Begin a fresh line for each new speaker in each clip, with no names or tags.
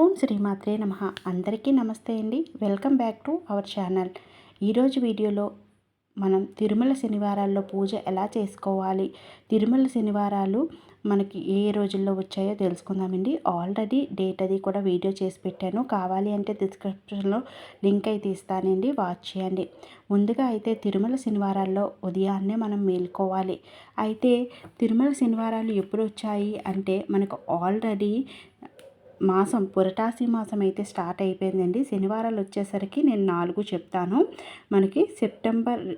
ఓం శ్రీమాత్రే నమ. అందరికీ నమస్తే అండి. Welcome back to our channel. ఈరోజు వీడియోలో మనం తిరుమల శనివారాల్లో పూజ ఎలా చేసుకోవాలి తిరుమల శనివారాలు మనకి ఏ రోజుల్లో వచ్చాయో తెలుసుకుందామండి. ఆల్రెడీ డేట్ అది కూడా వీడియో చేసి పెట్టాను. కావాలి అంటే డిస్క్రిప్షన్లో లింక్ అయితే ఇస్తానండి వాచ్ చేయండి. ముందుగా అయితే తిరుమల శనివారాల్లో ఉదయాన్నే మనం మేల్కోవాలి. అయితే తిరుమల శనివారాలు ఎప్పుడు వచ్చాయి అంటే మనకు ఆల్రెడీ మాసం పురటాసి మాసం అయితే స్టార్ట్ అయిపోయిందండి. శనివారాలు వచ్చేసరికి నేను నాలుగు చెప్తాను. మనకి సెప్టెంబర్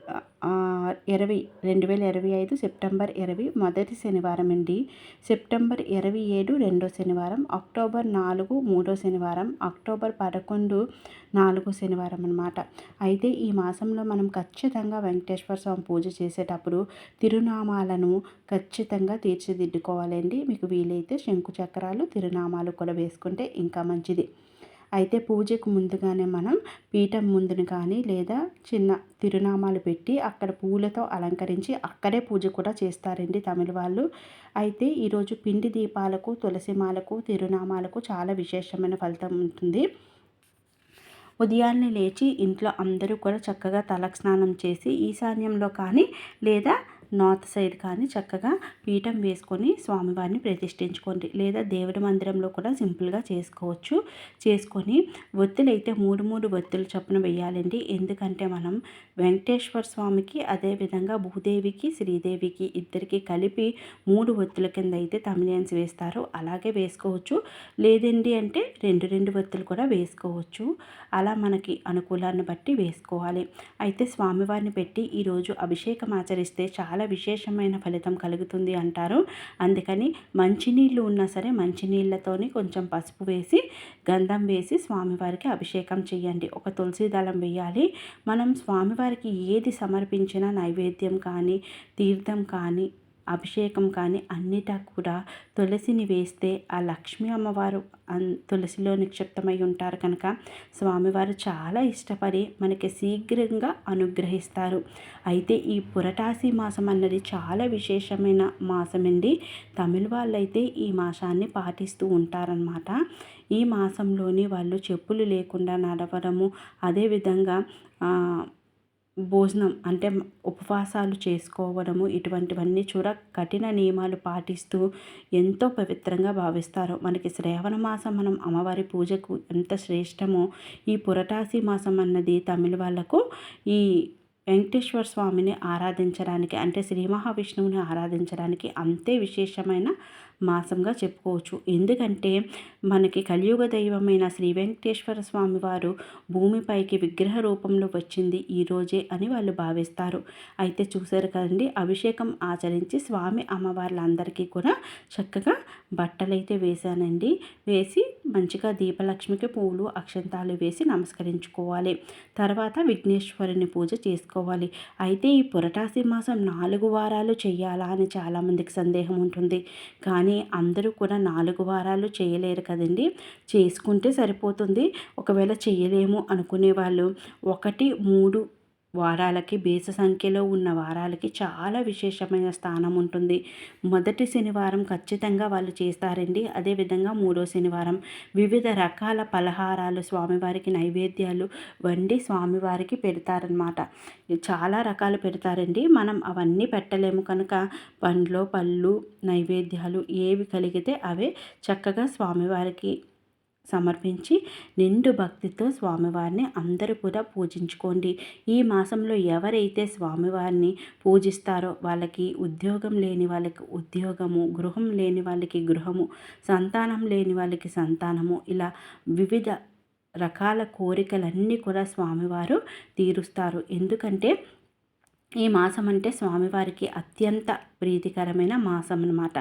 ఇరవై రెండు వేల ఇరవై ఐదు సెప్టెంబర్ ఇరవై మొదటి శనివారం అండి. సెప్టెంబర్ ఇరవై ఏడు రెండో శనివారం అక్టోబర్ నాలుగు మూడో శనివారం అక్టోబర్ పదకొండు నాలుగో శనివారం అనమాట అయితే ఈ మాసంలో మనం ఖచ్చితంగా వెంకటేశ్వర స్వామి పూజ చేసేటప్పుడు తిరునామాలను ఖచ్చితంగా తీర్చిదిద్దుకోవాలండి. మీకు వీలైతే శంకు చక్రాలు తిరునామాలు కూడా వేసుకుంటే ఇంకా మంచిది. అయితే పూజకు ముందుగానే మనం పీఠం ముందును కానీ లేదా చిన్న తిరునామాలు పెట్టి అక్కడ పూలతో అలంకరించి అక్కడే పూజ కూడా చేస్తారండి తమిళ వాళ్ళు. అయితే ఈరోజు పిండి దీపాలకు తులసిమాలకు తిరునామాలకు చాలా విశేషమైన ఫలితం ఉంటుంది. ఉదయాన్నే లేచి ఇంట్లో అందరూ కూడా చక్కగా తలకు స్నానం చేసి ఈశాన్యంలో కానీ లేదా నార్త్ సైడ్ కానీ చక్కగా పీఠం వేసుకొని స్వామివారిని ప్రతిష్ఠించుకోండి. లేదా దేవుడి మందిరంలో కూడా సింపుల్గా చేసుకోవచ్చు. చేసుకొని ఒత్తులు అయితే మూడు మూడు ఒత్తులు చొప్పున వేయాలండి. ఎందుకంటే మనం వెంకటేశ్వర స్వామికి అదేవిధంగా భూదేవికి శ్రీదేవికి ఇద్దరికి కలిపి మూడు ఒత్తుల కింద అయితే తమిళియన్స్ వేస్తారు. అలాగే వేసుకోవచ్చు. లేదండి అంటే రెండు రెండు ఒత్తులు కూడా వేసుకోవచ్చు. అలా మనకి అనుకూలాన్ని బట్టి వేసుకోవాలి. అయితే స్వామివారిని పెట్టి ఈరోజు అభిషేకం ఆచరిస్తే చాలా చాలా విశేషమైన ఫలితం కలుగుతుంది అంటారు. అందుకని మంచినీళ్ళు ఉన్నా సరే మంచినీళ్ళతోని కొంచెం పసుపు వేసి గంధం వేసి స్వామివారికి అభిషేకం చేయండి. ఒక తులసి దళం వేయాలి. మనం స్వామివారికి ఏది సమర్పించినా నైవేద్యం కానీ తీర్థం కానీ అభిషేకం కానీ అన్నిటా కూడా తులసిని వేస్తే ఆ లక్ష్మీ అమ్మవారు తులసిలో నిక్షిప్తమై ఉంటారు కనుక స్వామివారు చాలా ఇష్టపడి మనకి శీఘ్రంగా అనుగ్రహిస్తారు. అయితే ఈ పురటాసి మాసం అన్నది చాలా విశేషమైన మాసమండి. తమిళ వాళ్ళైతే ఈ మాసాన్ని పాటిస్తూ ఉంటారనమాట ఈ మాసంలోని వాళ్ళు చెప్పులు లేకుండా నడవడము అదేవిధంగా భోజనం అంటే ఉపవాసాలు చేసుకోవడము ఇటువంటివన్నీ చూడ కఠిన నియమాలు పాటిస్తూ ఎంతో పవిత్రంగా భావిస్తారు. మనకి శ్రావణ మాసం మనం అమ్మవారి పూజకు ఎంత శ్రేష్టమో ఈ పురటాసి మాసం అన్నది తమిళ వాళ్ళకు ఈ వెంకటేశ్వర స్వామిని ఆరాధించడానికి అంటే శ్రీ మహావిష్ణువుని ఆరాధించడానికి అంతే విశేషమైన మాసంగా చెప్పుకోవచ్చు. ఎందుకంటే మనకి కలియుగ దైవమైన శ్రీ వెంకటేశ్వర స్వామి వారు భూమిపైకి విగ్రహ రూపంలో వచ్చింది ఈరోజే అని వాళ్ళు భావిస్తారు. అయితే చూశారు కదండి అభిషేకం ఆచరించి స్వామి అమ్మవార్లందరికీ కూడా చక్కగా బట్టలైతే వేశానండి. వేసి మంచిగా దీపలక్ష్మికి పూలు అక్షంతాలు వేసి నమస్కరించుకోవాలి. తర్వాత విఘ్నేశ్వరుని పూజ చేసుకోవాలి. అయితే ఈ పురటాసి మాసం నాలుగు వారాలు చేయాలా అని చాలామందికి సందేహం ఉంటుంది. కానీ కానీ అందరూ కూడా నాలుగు వారాలు చేయలేరు కదండి. చేసుకుంటే సరిపోతుంది. ఒకవేళ చేయలేము అనుకునే వాళ్ళు ఒకటి మూడు వారాలకి బేస సంఖ్యలో ఉన్న వారాలకి చాలా విశేషమైన స్థానం ఉంటుంది. మొదటి శనివారం ఖచ్చితంగా వాళ్ళు చేస్తారండి. అదేవిధంగా మూడో శనివారం వివిధ రకాల పలహారాలు స్వామివారికి నైవేద్యాలు వండి స్వామివారికి పెడతారనమాట చాలా రకాలు పెడతారండి. మనం అవన్నీ పెట్టలేము కనుక పండ్లు పళ్ళు నైవేద్యాలు ఏవి కలిగితే అవే చక్కగా స్వామివారికి సమర్పించి నిండు భక్తితో స్వామివారిని అందరూ కూడా పూజించుకోండి. ఈ మాసంలో ఎవరైతే స్వామివారిని పూజిస్తారో వాళ్ళకి ఉద్యోగం లేని వాళ్ళకి ఉద్యోగము గృహం లేని వాళ్ళకి గృహము సంతానం లేని వాళ్ళకి సంతానము ఇలా వివిధ రకాల కోరికలన్నీ కూడా స్వామివారు తీరుస్తారు. ఎందుకంటే ఈ మాసం అంటే స్వామివారికి అత్యంత ప్రీతికరమైన మాసం అనమాట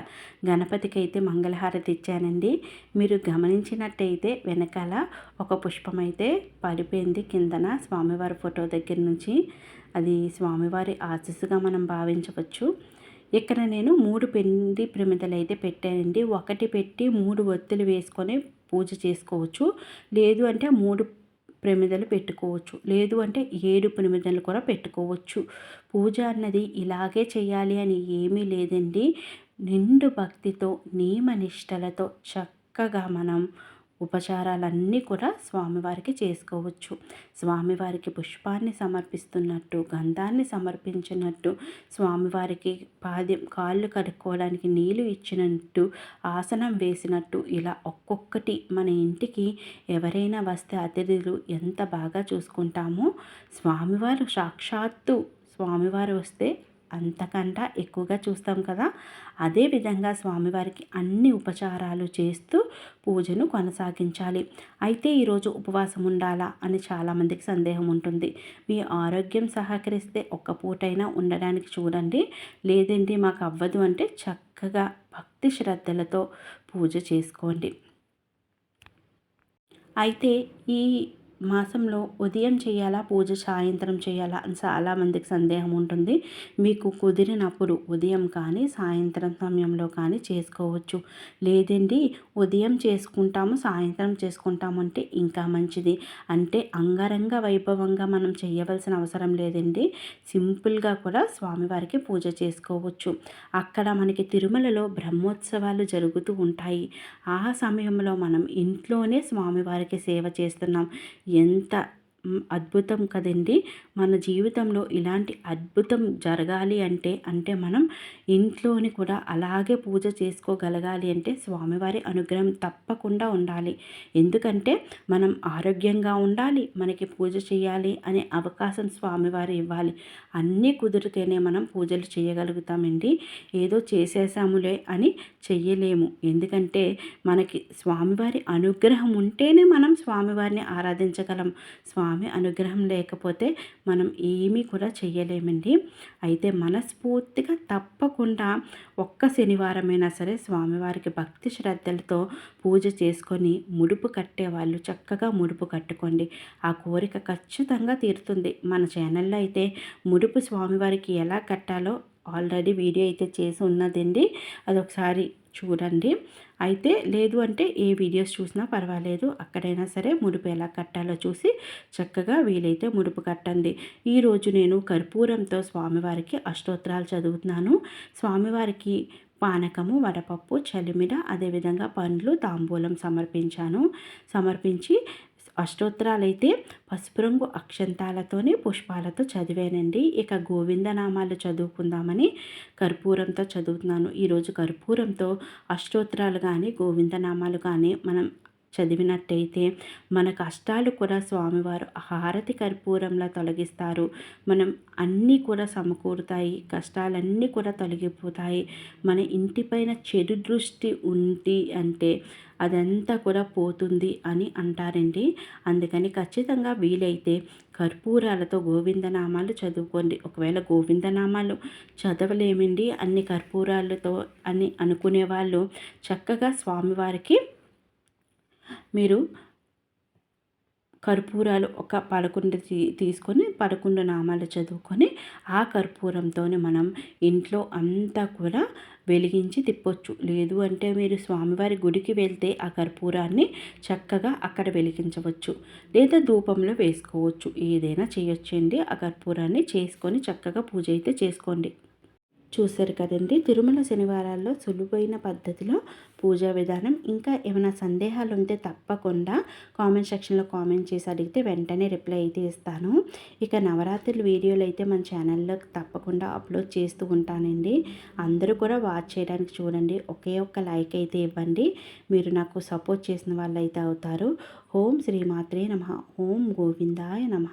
గణపతికి అయితే మంగళహారతి ఇచ్చానండి. మీరు గమనించినట్టయితే వెనకాల ఒక పుష్పం అయితే పడిపోయింది కిందన స్వామివారి ఫోటో దగ్గర నుంచి. అది స్వామివారి ఆశస్సుగా మనం భావించవచ్చు. ఇక్కడ నేను మూడు పిండి ప్రమిదలు అయితే పెట్టానండి. ఒకటి పెట్టి మూడు ఒత్తులు వేసుకొని పూజ చేసుకోవచ్చు. లేదు అంటే మూడు ప్రమిదలు పెట్టుకోవచ్చు. లేదు అంటే ఏడు ప్రమిదలు కూడా పెట్టుకోవచ్చు. పూజ అన్నది ఇలాగే చేయాలి అని ఏమీ లేదండి. నిండు భక్తితో నియమ నిష్టలతో చక్కగా మనం ఉపచారాలన్నీ కూడా స్వామివారికి చేసుకోవచ్చు. స్వామివారికి పుష్పాన్ని సమర్పిస్తున్నట్టు గంధాన్ని సమర్పించినట్టు స్వామివారికి పాద్యం కాళ్ళు కడుక్కోవడానికి నీళ్ళు ఇచ్చినట్టు ఆసనం వేసినట్టు ఇలా ఒక్కొక్కటి మన ఇంటికి ఎవరైనా వస్తే అతిథులు ఎంత బాగా చూసుకుంటామో స్వామివారు సాక్షాత్తు స్వామివారు వస్తే అంతకంట ఎక్కువగా చూస్తాం కదా. అదేవిధంగా స్వామివారికి అన్ని ఉపచారాలు చేస్తూ పూజను కొనసాగించాలి. అయితే ఈరోజు ఉపవాసం ఉండాలా అని చాలామందికి సందేహం ఉంటుంది. మీ ఆరోగ్యం సహకరిస్తే ఒక్క పూటైనా ఉండడానికి చూడండి. లేదండి మాకు అవ్వదు అంటే చక్కగా భక్తి శ్రద్ధలతో పూజ చేసుకోండి. అయితే ఈ మాసంలో ఉదయం చేయాలా పూజ సాయంత్రం చేయాలా అని చాలామందికి సందేహం ఉంటుంది. మీకు కుదిరినప్పుడు ఉదయం కానీ సాయంత్రం సమయంలో కానీ చేసుకోవచ్చు. లేదండి ఉదయం చేసుకుంటాము సాయంత్రం చేసుకుంటాము అంటే ఇంకా మంచిది. అంటే అంగరంగ వైభవంగా మనం చేయవలసిన అవసరం లేదండి. సింపుల్గా కూడా స్వామివారికి పూజ చేసుకోవచ్చు. అక్కడ మనకి తిరుమలలో బ్రహ్మోత్సవాలు జరుగుతూ ఉంటాయి. ఆ సమయంలో మనం ఇంట్లోనే స్వామివారికి సేవ చేస్తున్నాం. ఎంత అద్భుతం కదండి. మన జీవితంలో ఇలాంటి అద్భుతం జరగాలి అంటే అంటే మనం ఇంట్లోని కూడా అలాగే పూజ చేసుకోగలగాలి అంటే స్వామివారి అనుగ్రహం తప్పకుండా ఉండాలి. ఎందుకంటే మనం ఆరోగ్యంగా ఉండాలి మనకి పూజ చేయాలి అనే అవకాశం స్వామివారు ఇవ్వాలి. అన్నీ కుదిరితేనే మనం పూజలు చేయగలుగుతామండి. ఏదో చేసేసాములే అని చెయ్యలేము. ఎందుకంటే మనకి స్వామివారి అనుగ్రహం ఉంటేనే మనం స్వామివారిని ఆరాధించగలం. స్వామి అనుగ్రహం లేకపోతే మనం ఏమీ కూడా చేయలేమండి అయితే మనస్ఫూర్తిగా తప్పకుండా ఒక్క శనివారమైనా సరే స్వామివారికి భక్తి శ్రద్ధలతో పూజ చేసుకొని ముడుపు కట్టే వాళ్ళు చక్కగా ముడుపు కట్టుకోండి. ఆ కోరిక ఖచ్చితంగా తీరుతుంది. మన ఛానల్లో అయితే ముడుపు స్వామివారికి ఎలా కట్టాలో ఆల్రెడీ వీడియో అయితే చేసి ఉన్నదండి. అదొకసారి చూడండి. అయితే లేదు అంటే ఏ వీడియోస్ చూసినా పర్వాలేదు. అక్కడైనా సరే ముడుపు ఎలా కట్టాలో చూసి చక్కగా వీలైతే ముడుపు కట్టండి. ఈరోజు నేను కర్పూరంతో స్వామివారికి అష్టోత్తరాలు చదువుతున్నాను. స్వామివారికి పానకము వడపప్పు చలిమిడ అదేవిధంగా పండ్లు తాంబూలం సమర్పించాను. సమర్పించి అష్టోత్తరాలైతే పసుపు రంగు అక్షంతాలతోనే పుష్పాలతో చదివానండి. ఇక గోవిందనామాలు చదువుకుందామని కర్పూరంతో చదువుతున్నాను. ఈరోజు కర్పూరంతో అష్టోత్తరాలు కానీ గోవిందనామాలు కానీ మనం చదివినట్టయితే మన కష్టాలు కూడా స్వామివారు హారతి కర్పూరంలా తొలగిస్తారు. మనం అన్నీ కూడా సమకూరుతాయి కష్టాలన్నీ కూడా తొలగిపోతాయి. మన ఇంటిపైన చెడు దృష్టి ఉంది అంటే అదంతా కూడా పోతుంది అని అంటారండి. అందుకని ఖచ్చితంగా వీలైతే కర్పూరాలతో గోవిందనామాలు చదువుకోండి. ఒకవేళ గోవిందనామాలు చదవలేమండి అన్ని కర్పూరాలతో అని అనుకునే వాళ్ళు చక్కగా స్వామివారికి మీరు కర్పూరాలు ఒక పదకొండు తీ తీసుకొని పదకొండు నామాలు చదువుకొని ఆ కర్పూరంతోనే మనం ఇంట్లో అంతా కూడా వెలిగించి తిప్పొచ్చు. లేదు అంటే మీరు స్వామివారి గుడికి వెళ్తే ఆ కర్పూరాన్ని చక్కగా అక్కడ వెలిగించవచ్చు. లేదా ధూపంలో వేసుకోవచ్చు. ఏదైనా చేయొచ్చండి. ఆ కర్పూరాన్ని చేసుకొని చక్కగా పూజ అయితే చేసుకోండి. చూశారు కదండి. తిరుమల శనివారాల్లో సులువైన పద్ధతిలో పూజా విధానం. ఇంకా ఏమైనా సందేహాలు ఉంటే తప్పకుండా కామెంట్ సెక్షన్లో కామెంట్ చేసి అడిగితే వెంటనే రిప్లై అయితే ఇస్తాను. ఇక నవరాత్రుల వీడియోలు అయితే మన ఛానల్లో తప్పకుండా అప్లోడ్ చేస్తూ ఉంటానండి. అందరూ కూడా వాచ్ చేయడానికి చూడండి. ఒకే ఒక్క లైక్ అయితే ఇవ్వండి. మీరు నాకు సపోర్ట్ చేసిన వాళ్ళు అయితే అవుతారు. ఓం శ్రీమాత్రే నమ. ఓం గోవిందాయ నమ.